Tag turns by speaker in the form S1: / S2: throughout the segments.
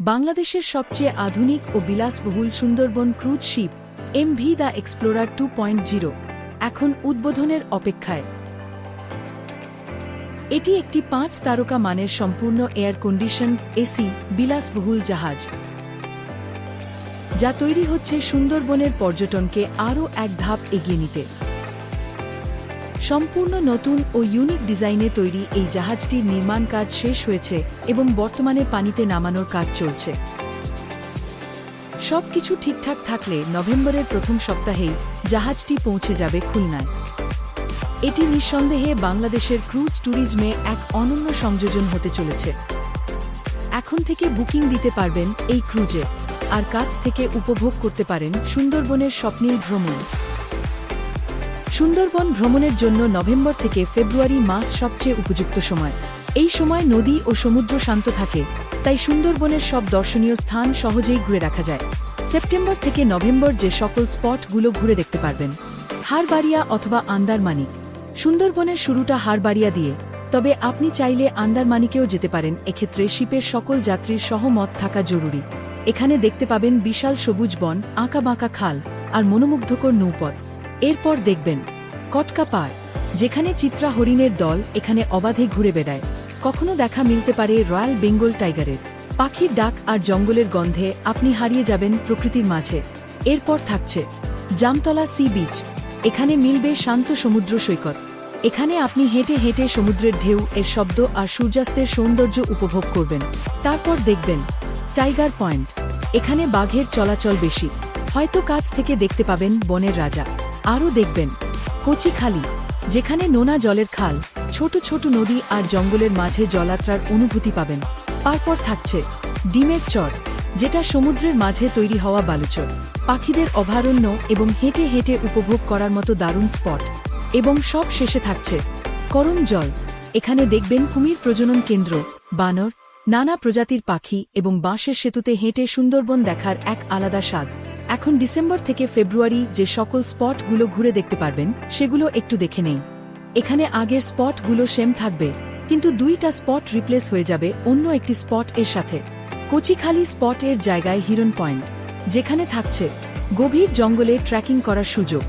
S1: বাংলাদেশের সবচেয়ে আধুনিক ও বিলাসবহুল Sundarban cruise ship M V the Explorer two point zero এখন উদ্বোধনের অপেক্ষায়। এটি একটি পাঁচ তারকা মানের সম্পূর্ণ এয়ার কন্ডিশন এসি বিলাসবহুল জাহাজ। যা তৈরি হচ্ছে সুন্দরবনের পর্যটনকে আরও এক ধাপ এগিয়ে নিতে। সম্পূর্ণ নতুন ও ইউনিক ডিজাইনে তৈরি এই জাহাজটির নির্মাণ কাজ শেষ হয়েছে এবং বর্তমানে পানিতে নামানোর কাজ চলছে। সবকিছু ঠিকঠাক থাকলে নভেম্বরের প্রথম সপ্তাহেই জাহাজটি পৌঁছে যাবে খুলনায়। এটি নিঃসন্দেহে বাংলাদেশের ক্রুজ ট্যুরিজমে এক অনন্য সংযোজন হতে চলেছে। এখন থেকে বুকিং দিতে পারবেন এই ক্রুজে, আর কাছ থেকে উপভোগ করতে পারেন সুন্দরবনের স্বপ্নীল ভ্রমণ। সুন্দরবন ভ্রমণের জন্য নভেম্বর থেকে ফেব্রুয়ারি মাস সবচেয়ে উপযুক্ত সময়। এই সময় নদী ও সমুদ্র শান্ত থাকে, তাই সুন্দরবনের সব দর্শনীয় স্থান সহজেই ঘুরে রাখা যায়। সেপ্টেম্বর থেকে নভেম্বর যে সকল স্পটগুলো ঘুরে দেখতে পারবেন। হারবাড়িয়া অথবা আন্দারমানিক। সুন্দরবনের শুরুটা হারবাড়িয়া দিয়ে, তবে আপনি চাইলে আন্দারমানিকেও যেতে পারেন, এক্ষেত্রে শিপের সকল যাত্রীর সহমত থাকা জরুরি। এখানে দেখতে পাবেন বিশাল সবুজ বন, আঁকা বাঁকা খাল, আর মনোমুগ্ধকর নৌপথ। এরপর দেখবেন, কটকা পার, যেখানে চিত্রা হরিণের দল এখানে অবাধে ঘুরে বেড়ায়। কখনো দেখা মিলতে পারে রয়্যাল বেঙ্গল টাইগারের। পাখির ডাক আর জঙ্গলের গন্ধে আপনি হারিয়ে যাবেন প্রকৃতির মাঝে। এরপর থাকছে, জামতলা সি বিচ, এখানে মিলবে শান্ত সমুদ্র সৈকত। এখানে আপনি হেঁটে হেঁটে সমুদ্রের ঢেউ, এর শব্দ আর সূর্যাস্তের সৌন্দর্য উপভোগ করবেন। তারপর দেখবেন, টাইগার পয়েন্ট, এখানে বাঘের চলাচল বেশি। হয়তো কাছ থেকে দেখতে পাবেন বনের রাজা। আরও দেখবেন। কচিখালি, যেখানে নোনা জলের খাল, ছোট ছোট নদী আর জঙ্গলের মাঝে জলাত্রার অনুভূতি পাবেন। তারপর থাকছে ডিমের চর, যেটা সমুদ্রের মাঝে তৈরি হওয়া বালুচর। পাখিদের অভয়ারণ্য এবং হেঁটে হেঁটে উপভোগ করার মতো দারুণ স্পট। এবং সব শেষে থাকছে করম জল, এখানে দেখবেন কুমির প্রজনন কেন্দ্র, বানর নানা প্রজাতির পাখি এবং বাঁশের সেতুতে হেঁটে সুন্দরবন দেখার এক আলাদা স্বাদ। এখন ডিসেম্বর থেকে ফেব্রুয়ারি যে সকল স্পটগুলো ঘুরে দেখতে পারবেন, সেগুলো একটু দেখে নেই। এখানে আগের স্পটগুলো সেম থাকবে, কিন্তু দুইটা স্পট রিপ্লেস হয়ে যাবে অন্য একটি স্পট এর সাথে। কচিখালি স্পট এর জায়গায় হিরন পয়েন্ট, যেখানে থাকছে গভীর জঙ্গলে ট্রেকিং করার সুযোগ।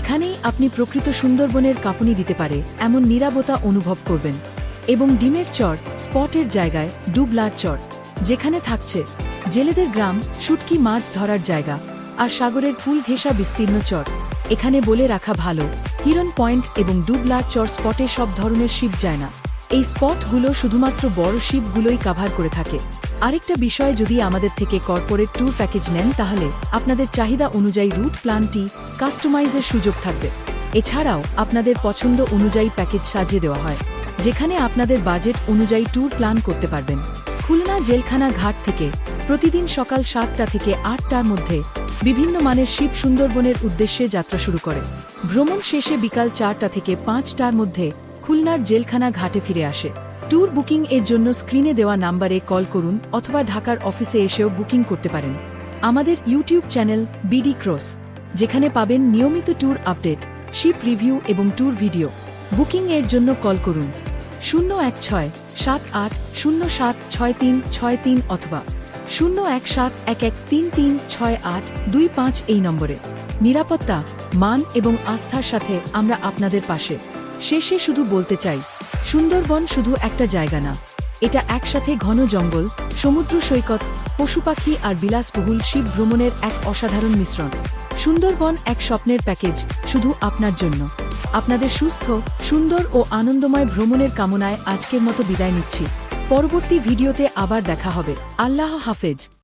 S1: এখানেই আপনি প্রকৃত সুন্দরবনের কাঁপুনি দিতে পারে, এমন নিরাপত্তা অনুভব করবেন। এবং ডিমের চর স্পটের জায়গায় ডুবলার চর, যেখানে থাকছে জেলেদের গ্রাম শুটকি মাছ ধরার জায়গা আর সাগরের কুল ঘেঁষা বিস্তীর্ণ চর। এখানে বলে রাখা ভালো হিরন পয়েন্ট এবং ডুবলার চর স্পটে সব ধরনের শিপ যায় না। এই স্পটগুলো শুধুমাত্র বড় শিপগুলোই কাভার করে থাকে। আরেকটা বিষয় যদি আমাদের থেকে কর্পোরেট ট্যুর প্যাকেজ নেন, তাহলে আপনাদের চাহিদা অনুযায়ী রুট প্ল্যানটি কাস্টমাইজের সুযোগ থাকবে। এছাড়াও আপনাদের পছন্দ অনুযায়ী প্যাকেজ সাজিয়ে দেওয়া হয়। যেখানে আপনাদের বাজেট অনুযায়ী ট্যুর প্ল্যান করতে পারবেন। খুলনা জেলখানা ঘাট থেকে প্রতিদিন সকাল সাতটা থেকে আটটার মধ্যে বিভিন্ন মানের শিব সুন্দরবনের উদ্দেশ্যে যাত্রা শুরু করে। ভ্রমণ শেষে বিকাল চারটা থেকে পাঁচটার মধ্যে খুলনার জেলখানা ঘাটে ফিরে আসে। ট্যুর বুকিং এর জন্য স্ক্রিনে দেওয়া নাম্বারে কল করুন অথবা ঢাকার অফিসে এসেও বুকিং করতে পারেন। আমাদের ইউটিউব চ্যানেল বিডি ক্রস, যেখানে পাবেন নিয়মিত ট্যুর আপডেট, শিপ রিভিউ এবং ট্যুর ভিডিও। বুকিং এর জন্য কল করুন শূন্য এক ছয় সাত আট শূন্য সাত ছয় তিন ছয় তিন অথবা শূন্য এক সাত এক এক তিন তিন ছয় আট দুই পাঁচ এই নম্বরে। নিরাপত্তা, মান এবং আস্থার সাথে আমরা আপনাদের পাশে। শেষে শুধু বলতে চাই, সুন্দরবন শুধু একটা জায়গা না। এটা একসাথে ঘন জঙ্গল, সমুদ্র সৈকত, পশু পাখি আর বিলাসবহুল শিব ভ্রমণের এক অসাধারণ মিশ্রণ। সুন্দরবন এক স্বপ্নের প্যাকেজ, শুধু আপনার জন্য। আপনাদের সুস্থ, সুন্দর ও আনন্দময় ভ্রমণের কামনায় আজকের মতো বিদায় নিচ্ছি। পরবর্তী ভিডিওতে আবার দেখা হবে। আল্লাহ হাফেজ।